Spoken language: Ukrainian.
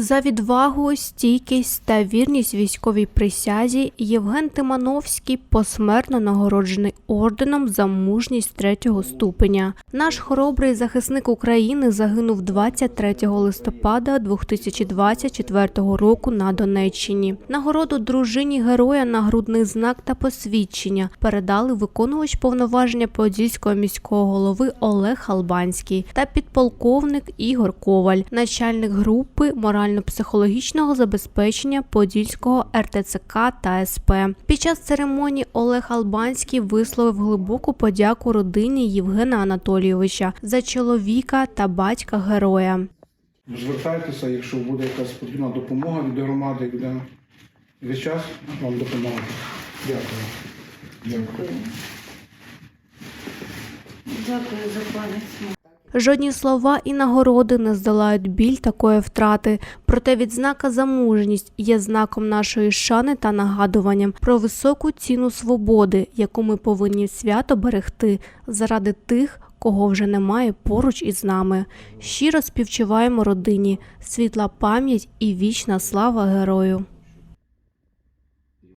За відвагу, стійкість та вірність військовій присязі Євген Тимановський посмертно нагороджений орденом за мужність третього ступеня. Наш хоробрий захисник України загинув 23 листопада 2024 року на Донеччині. Нагороду дружині героя нагрудний знак та посвідчення передали виконувач повноваження Подільського міського голови Олег Албанський та підполковник Ігор Коваль, начальник групи морально-психологічного забезпечення Подільського РТЦК та СП. Під час церемонії Олег Албанський висловив глибоку подяку родині Євгена Анатолійовича за чоловіка та батька героя. Звертайтеся, якщо буде якась потрібна допомога від громади, будемо весь час вам допомагати. Дякую. Дякую. Дякую за пам'ять. Жодні слова і нагороди не здолають біль такої втрати. Проте відзнака за мужність є знаком нашої шани та нагадуванням про високу ціну свободи, яку ми повинні свято берегти заради тих, кого вже немає поруч із нами. Щиро співчуваємо родині, світла пам'ять і вічна слава герою.